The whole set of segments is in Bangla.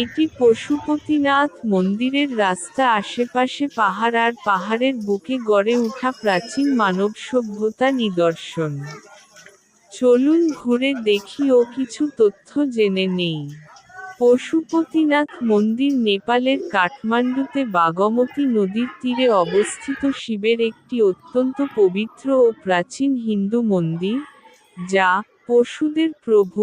এটি পশুপতিনাথ মন্দিরের রাস্তা আশেপাশে পাহাড় আর পাহাড়ের বুকে গড়ে ওঠা প্রাচীন মানব সভ্যতা নিদর্শন? চলুন ঘুরে দেখি ও কিছু তথ্য জেনে নেই। পশুপতিনাথ মন্দির নেপালের কাঠমান্ডুতে বাগমতী নদীর তীরে অবস্থিত শিবের একটি অত্যন্ত পবিত্র ও প্রাচীন হিন্দু মন্দির, যা পশুদের প্রভু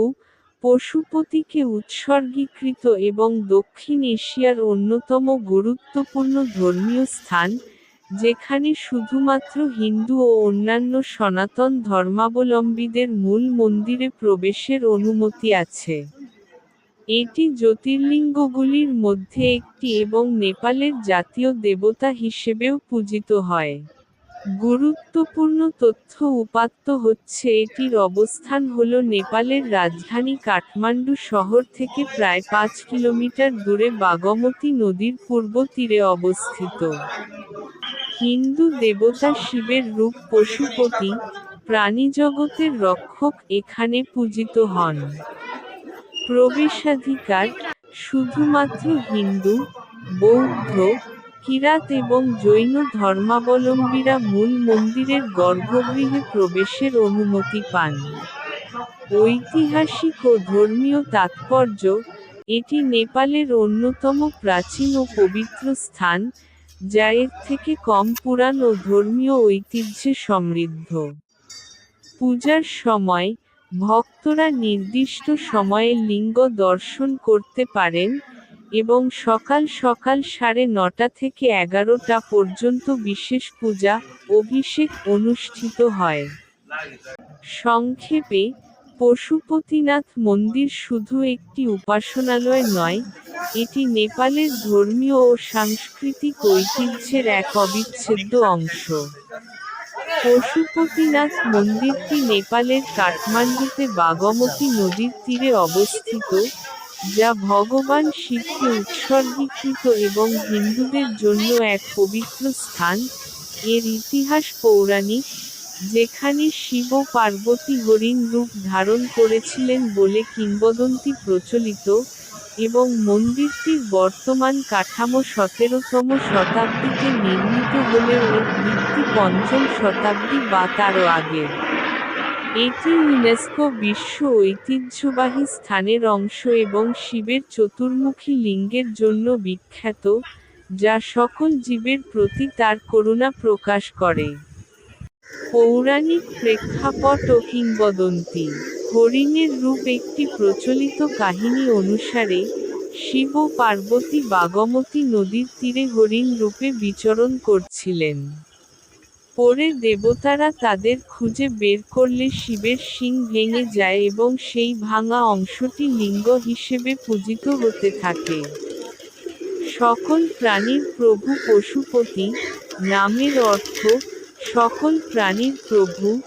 পশুপতিকে উৎসর্গীকৃত এবং দক্ষিণ এশিয়ার অন্যতম গুরুত্বপূর্ণ ধর্মীয় স্থান, যেখানে শুধুমাত্র হিন্দু ও অন্যান্য সনাতন ধর্মাবলম্বীদের মূল মন্দিরে প্রবেশের অনুমতি আছে। এটি জ্যোতির্লিঙ্গগুলির মধ্যে একটি এবং নেপালের জাতীয় দেবতা হিসেবেও পূজিত হয়। গুরুত্বপূর্ণ তথ্য উপাত্ত হচ্ছে এটির অবস্থান হল নেপালের রাজধানী কাঠমান্ডু শহর থেকে প্রায় পাঁচ কিলোমিটার দূরে বাগমতী নদীর পূর্ব তীরে অবস্থিত। হিন্দু দেবতা শিবের রূপ পশুপতি, প্রাণীজগতের রক্ষক এখানে পূজিত হন। প্রবেশাধিকার শুধুমাত্র হিন্দু, বৌদ্ধ কিরাত এবং জৈন ধর্মাবলম্বীরা মূল মন্দিরের গর্ভগৃহে প্রবেশের অনুমতি পান। ঐতিহাসিক ও ধর্মীয় তাৎপর্য, এটি নেপালের অন্যতম প্রাচীন ও পবিত্র স্থান, যা এর থেকে কম পুরাণ ও ধর্মীয় ঐতিহ্যে সমৃদ্ধ। পূজার সময়, ভক্তরা নির্দিষ্ট সময়ে লিঙ্গ দর্শন করতে পারেন এবং সকাল সকাল সাড়ে নটা থেকে এগারোটা পর্যন্ত বিশেষ পূজা, অভিষেক অনুষ্ঠিত হয়। সংক্ষেপে, পশুপতিনাথ মন্দির শুধু একটি উপাসনালয় নয়, এটি নেপালের ধর্মীয় ও সাংস্কৃতিক ঐতিহ্যের এক অবিচ্ছেদ্য অংশ। পশুপতিনাথ মন্দিরটি নেপালের কাঠমান্ডুতে বাগমতী নদীর তীরে অবস্থিত। যা ভগবান শিবকে উৎসর্গীকৃত এবং হিন্দুদের জন্য এক পবিত্র স্থান, এর ইতিহাস পৌরাণিক, যেখানে শিব পার্বতী হরিণ রূপ ধারণ করেছিলেন বলে কিংবদন্তি প্রচলিত এবং মন্দিরটির বর্তমান কাঠামো সতেরোতম শতাব্দীতে নির্মিত হলেও এর ভিত্তি পঞ্চম শতাব্দী বা তারও আগের এটি ইউনেস্কো বিশ্ব ঐতিহ্যবাহী স্থানের অংশ এবং শিবের চতুর্মুখী লিঙ্গের জন্য বিখ্যাত, যা সকল জীবের প্রতি তার করুণা প্রকাশ করে। পৌরাণিক প্রেক্ষাপট ও কিংবদন্তি। হরিণের রূপ একটি প্রচলিত কাহিনী অনুসারে, শিব ও পার্বতী বাগমতী নদীর তীরে হরিণ রূপে বিচরণ করছিলেন। পরে দেবতারা তাদের খুঁজে বের করলে শিবের শিং ভেঙে যায় এবং সেই ভাঙা অংশটি লিঙ্গ হিসেবে পূজিত হতে থাকে। সকল প্রাণীর প্রভু পশুপতি, নামের অর্থ, সকল প্রাণীর প্রভু,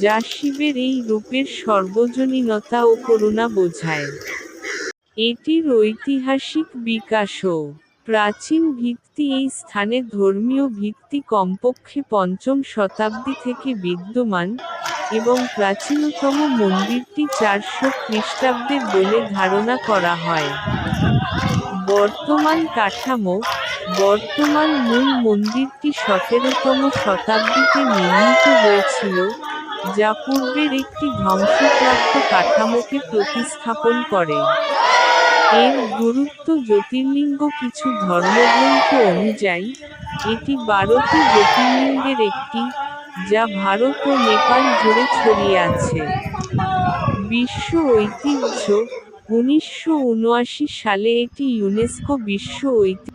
যা শিবের এই রূপের সর্বজনীনতা ও করুণা বোঝায়। এটির ঐতিহাসিক বিকাশও। প্রাচীন ভিত্তি এই স্থানে ধর্মীয় ভিত্তি কমপক্ষে পঞ্চম শতাব্দী থেকে বিদ্যমান এবং প্রাচীনতম মন্দিরটি চারশো খ্রিস্টাব্দের বলে ধারণা করা হয়। বর্তমান কাঠামো, বর্তমান মূল মন্দিরটি সতেরোতম শতাব্দীতে নির্মিত হয়েছিল, যা পূর্বের একটি ধ্বংসপ্রাপ্ত কাঠামোকে প্রতিস্থাপন করে। এর গুরুত্ব জ্যোতির্লিঙ্গ কিছু ধর্মগ্রন্থ অনুযায়ী, এটি বারোটি জ্যোতির্লিঙ্গের একটি, যা ভারত ও নেপাল জুড়ে ছড়িয়ে আছে। বিশ্ব ঐতিহ্য, উনিশশো উনআশি সালে এটি ইউনেস্কো বিশ্ব ঐতিহ্য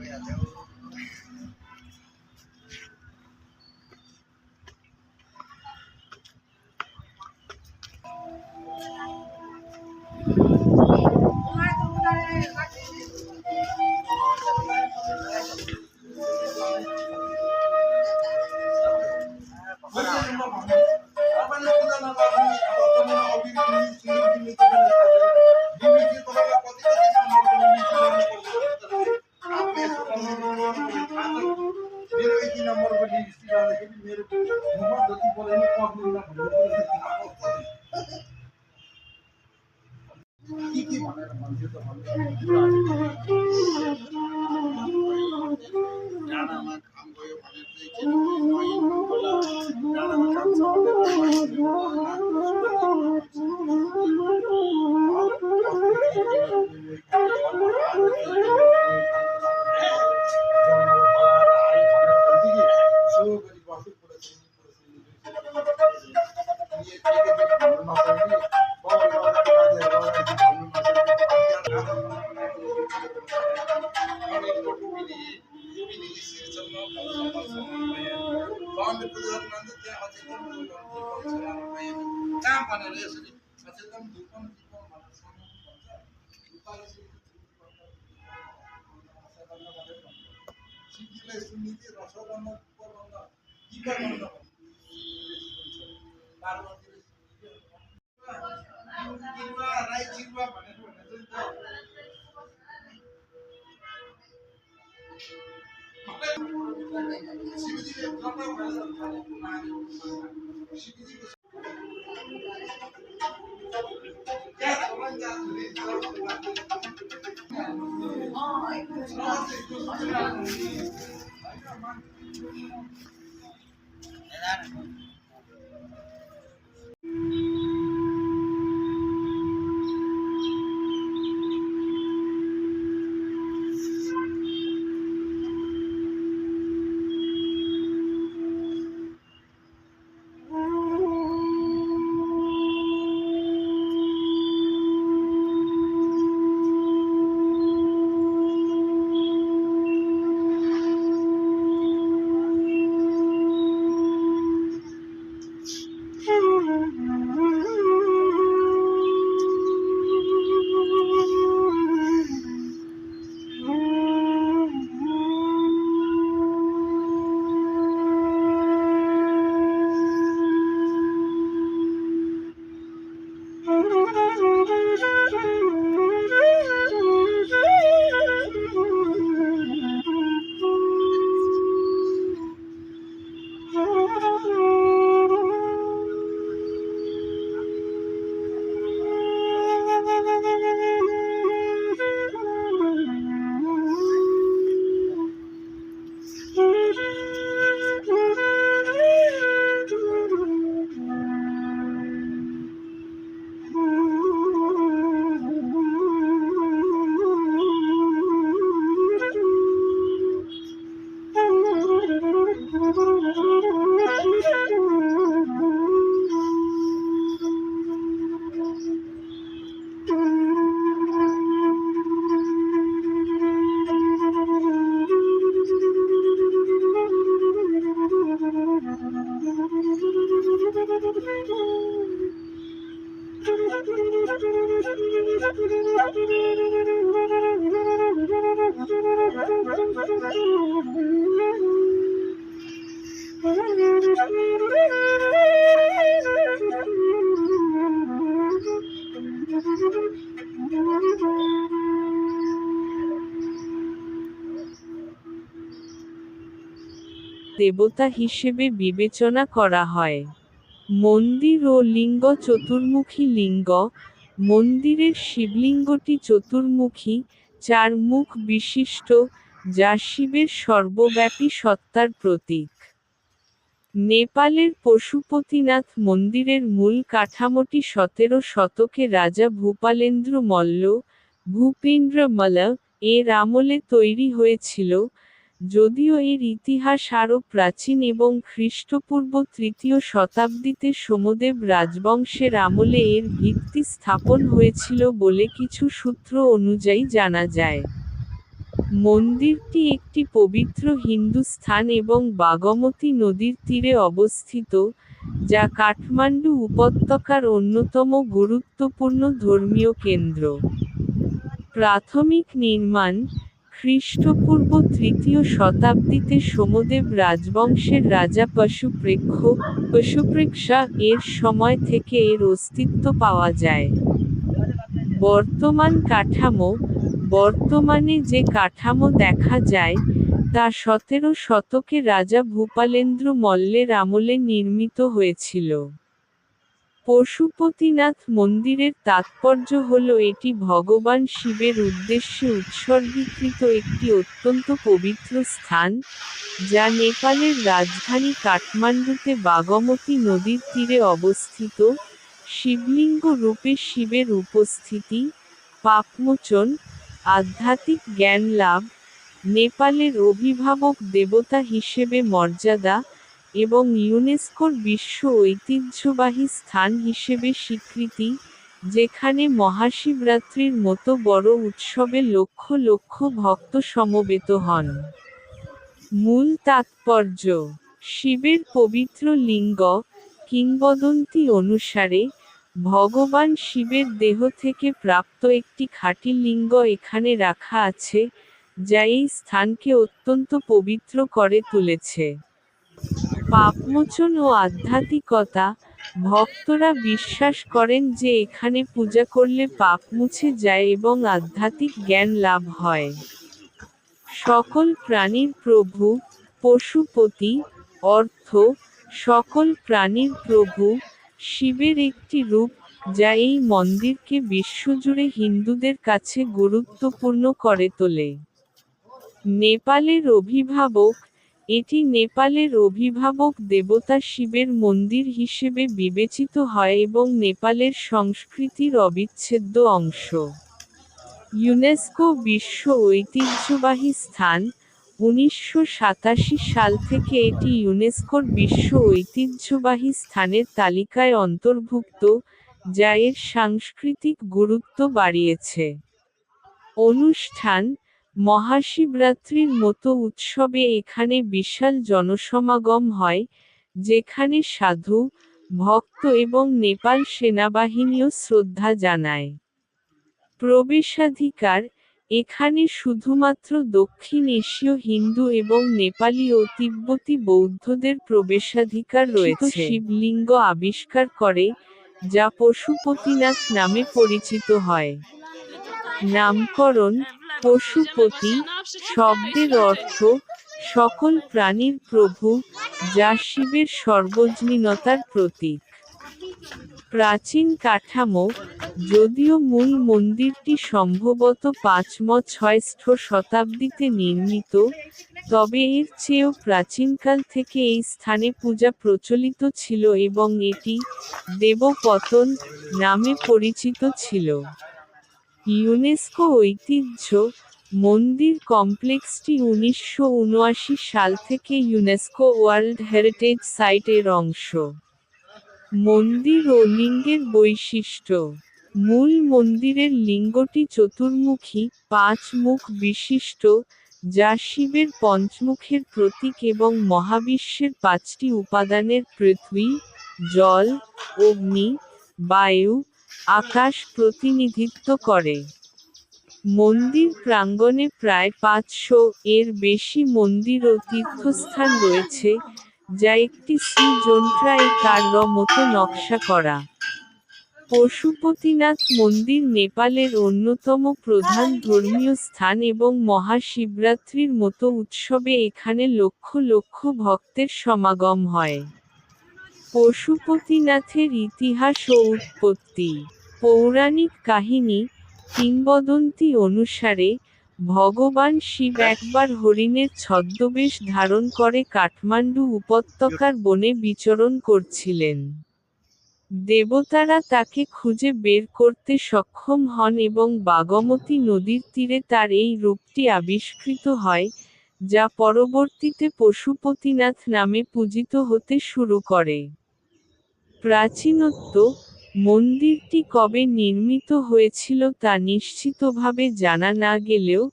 ডানা মা খাম বয়ে অনেক রয়েছে ডানা মা খাম डाँडामा काम छ कहाँ भनेर यसरी सचेतन धुपम दीपम भनेर सानो भन्छ उपाय चाहिँ सिद्धिलाई सुनिधि रसबन्ध उपबन्ध दीपबन्ध पार्वतीले जिरुवा राई जिरुवा भनेर भनेर Neler? দেবতা হিসেবে বিবেচনা করা হয়। মন্দির ও লিঙ্গ চতুর্মুখী লিঙ্গ, মন্দিরের শিবলিঙ্গটি চতুর্মুখী, চার মুখ বিশিষ্ট, যা শিবের সর্বব্যাপী সত্তার প্রতীক। নেপালের পশুপতিনাথ মন্দিরের মূল কাঠামোটি সতেরো শতকে রাজা ভূপালেন্দ্র মল্ল, ভূপেন্দ্র মল্ল এর আমলে তৈরি হয়েছিল। যদিও এর ইতিহাস আরও প্রাচীন এবং খ্রিস্টপূর্ব তৃতীয় শতাব্দীতে সোমদেব রাজবংশের আমলে এর ভিত্তি স্থাপন হয়েছিল বলে কিছু সূত্র অনুযায়ী জানা যায়। মন্দিরটি একটি পবিত্র হিন্দু স্থান এবং বাগমতী নদীর তীরে অবস্থিত, যা কাঠমান্ডু উপত্যকার অন্যতম গুরুত্বপূর্ণ ধর্মীয় কেন্দ্র। প্রাথমিক নির্মাণ খ্রিস্টপূর্ব তৃতীয় শতাব্দীতে সোমদেব রাজবংশের রাজা পশুপ্রেক্ষ, পশুপ্রেক্ষা এর সময় থেকে এর অস্তিত্ব পাওয়া যায়। বর্তমান কাঠামো, বর্তমানে যে কাঠামো দেখা যায়, তা সতেরো শতকে রাজা ভূপালেন্দ্র মল্লের আমলে নির্মিত হয়েছিল। পশুপতিনাথ মন্দিরের তাৎপর্য হল এটি ভগবান শিবের উদ্দেশ্যে উৎসর্গীকৃত একটি অত্যন্ত পবিত্র স্থান, যা নেপালের রাজধানী কাঠমান্ডুতে বাগমতী নদীর তীরে অবস্থিত। শিবলিঙ্গ রূপে শিবের উপস্থিতি, পাপমোচন, আধ্যাত্মিক জ্ঞান লাভ, নেপালের অভিভাবক দেবতা হিসেবে মর্যাদা এবং ইউনেস্কোর বিশ্ব ঐতিহ্যবাহী স্থান হিসেবে স্বীকৃতি, যেখানে মহাশিবরাত্রির মতো বড় উৎসবে লক্ষ লক্ষ ভক্ত সমবেত হন। মূল তাৎপর্য, শিবের পবিত্র লিঙ্গ, কিংবদন্তি অনুসারে, ভগবান শিবের দেহ থেকে প্রাপ্ত একটি খাঁটি লিঙ্গ এখানে রাখা আছে, যা এই স্থানকে অত্যন্ত পবিত্র করে তুলেছে। পাপমোচন ও আধ্যাত্মিকতা, ভক্তরা বিশ্বাস করেন যে এখানে পূজা করলে পাপ মুছে যায় এবং আধ্যাত্মিক জ্ঞান লাভ হয়। সকল প্রাণীর প্রভু পশুপতি অর্থ, সকল প্রাণীর প্রভু, শিবের একটি রূপ, যা এই মন্দিরকে বিশ্বজুড়ে হিন্দুদের কাছে গুরুত্বপূর্ণ করে তোলে। নেপালের অভিভাবক এটি নেপালের অভিভাবক দেবতা শিবের মন্দির হিসেবে বিবেচিত হয় এবং নেপালের সংস্কৃতির অবিচ্ছেদ্য অংশ। ইউনেস্কো বিশ্ব ঐতিহ্যবাহী স্থান। উনিশশো সাতাশি সাল থেকে এটি ইউনেস্কোর বিশ্ব ঐতিহ্যবাহী স্থানের তালিকায় অন্তর্ভুক্ত, যা এর সাংস্কৃতিক গুরুত্ব বাড়িয়েছে। অনুষ্ঠান মহাশিবরাত্রির মতো উৎসবে এখানে বিশাল জনসমাগম হয় যেখানে সাধু ভক্ত এবং নেপাল সেনাবাহিনীও শ্রদ্ধা জানায়। প্রবেশাধিকার এখানে শুধুমাত্র দক্ষিণ এশীয় হিন্দু এবং নেপালি ও তিব্বতী বৌদ্ধদের প্রবেশাধিকার রয়েছে। শিবলিঙ্গ আবিষ্কার করে যা পশুপতিনাথ নামে পরিচিত হয়। নামকরণ পশুপতি, শব্দের অর্থ সকল প্রাণীর প্রভু, যা শিবের সর্বজনীনতার প্রতীক। প্রাচীন কাঠামো, যদিও মূল মন্দিরটি সম্ভবত পাঁচ পাঁচম ছয়ষ্ঠ শতাব্দীতে নির্মিত, তবে এর চেয়েও প্রাচীনকাল থেকে এই স্থানে পূজা প্রচলিত ছিল এবং এটি দেবপতন নামে পরিচিত ছিল। ইউনেস্কো ঐতিহ্য মন্দির কমপ্লেক্সটি উনিশশো উনআশি সাল থেকে ইউনেস্কো ওয়ার্ল্ড হেরিটেজ সাইটের অংশ। মন্দির ও লিঙ্গের বৈশিষ্ট্য। মূল মন্দিরের লিঙ্গটি চতুর্মুখী পাঁচ মুখ বিশিষ্ট, যা শিবের পঞ্চমুখের প্রতীক এবং মহাবিশ্বের পাঁচটি উপাদানের পৃথিবী, জল, অগ্নি, বায়ু আকাশ প্রতিনিধিত্ব করে। মন্দির প্রাঙ্গণে প্রায় পাঁচশো এর বেশি মন্দির ও তীর্থস্থান রয়েছে, যা একটি শ্রীযন্ত্রায়িকার মতো নকশা করা। পশুপতিনাথ মন্দির নেপালের অন্যতম প্রধান ধর্মীয় স্থান এবং মহাশিবরাত্রির মতো উৎসবে এখানে লক্ষ লক্ষ ভক্তের সমাগম হয়। পশুপতিনাথের ইতিহাস ও উৎপত্তি। পৌরাণিক কাহিনী কিংবদন্তি অনুসারে, ভগবান শিব একবার হরিণের ছদ্মবেশ ধারণ করে কাঠমান্ডু উপত্যকার বনে বিচরণ করছিলেন। দেবতারা তাকে খুঁজে বের করতে সক্ষম হন এবং বাগমতী নদীর তীরে তার এই রূপটি আবিষ্কৃত হয় যা পরবর্তীতে পশুপতিনাথ নামে পূজিত হতে শুরু করে। প্রাচীনত্ব, মন্দিরটি কবে নির্মিত হয়েছিল তা নিশ্চিতভাবে জানা না গেলেও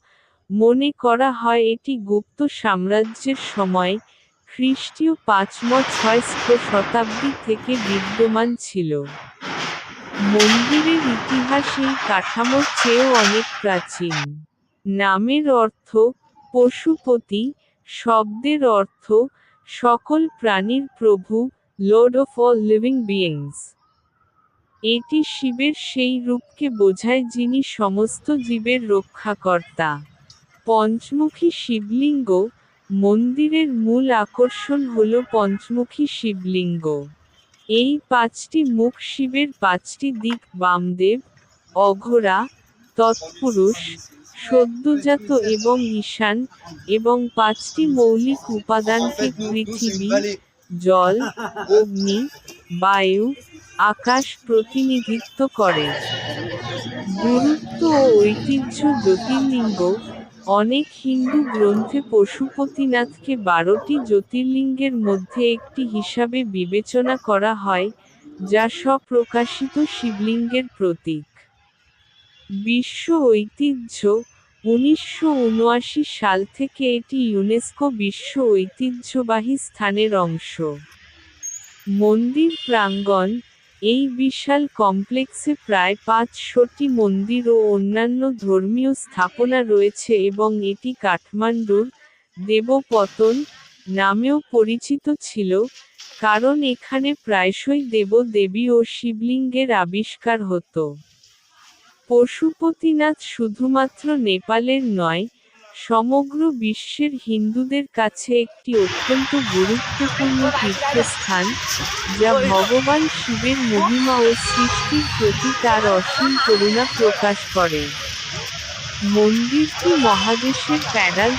মনে করা হয় এটি গুপ্ত সাম্রাজ্যের সময়, খ্রিস্টীয় পাঁচম ছয়ষ্ঠ শতাব্দী থেকে বিদ্যমান ছিল। মন্দিরের ইতিহাস এই কাঠামোর চেয়েও অনেক প্রাচীন। নামের অর্থ পশুপতি, শব্দের অর্থ, সকল প্রাণীর প্রভু lord of all living beings এটি শিবের সেই রূপকে বোঝায় যিনি সমস্ত জীবের রক্ষাকর্তা। পঞ্চমুখী শিবলিঙ্গ, মন্দিরের মূল আকর্ষণ হল পঞ্চমুখী শিবলিঙ্গ। এই পাঁচটি মুখ শিবের পাঁচটি দিক, বামদেব, অঘোরা, তৎপুরুষ সদ্যজাত এবং ঈশান এবং পাঁচটি মৌলিক উপাদানকে পৃথিবী, জল, অগ্নি, বায়ু, আকাশ প্রতিনিধিত্ব করে। গুরুত্ব ও ঐতিহ্য জ্যোতির্লিঙ্গ, অনেক হিন্দু গ্রন্থে পশুপতিনাথকে বারোটি জ্যোতির্লিঙ্গের মধ্যে একটি হিসাবে বিবেচনা করা হয়, যা স্বপ্রকাশিত শিবলিঙ্গের প্রতীক। বিশ্ব ঐতিহ্য উনিশশো উনআশি সাল থেকে এটি ইউনেস্কো বিশ্ব ঐতিহ্যবাহী স্থানের অংশ। মন্দির প্রাঙ্গণ এই বিশাল কমপ্লেক্সে প্রায় পাঁচশোটি মন্দির ও অন্যান্য ধর্মীয় স্থাপনা রয়েছে এবং এটি কাঠমান্ডুর দেবপতন নামেও পরিচিত ছিল, কারণ এখানে প্রায়শই দেবদেবী ও শিবলিঙ্গের আবিষ্কার হতো। পশুপতিনাথ শুধুমাত্র নেপালের নয়, সমগ্র বিশ্বের হিন্দুদের কাছে একটি অত্যন্ত গুরুত্বপূর্ণ তীর্থস্থান, যা ভগবান শিবের মহিমা ও সৃষ্টির প্রতি তার অসীম করুণা প্রকাশ করে। মন্দিরটি মহাদেশের প্যাডাল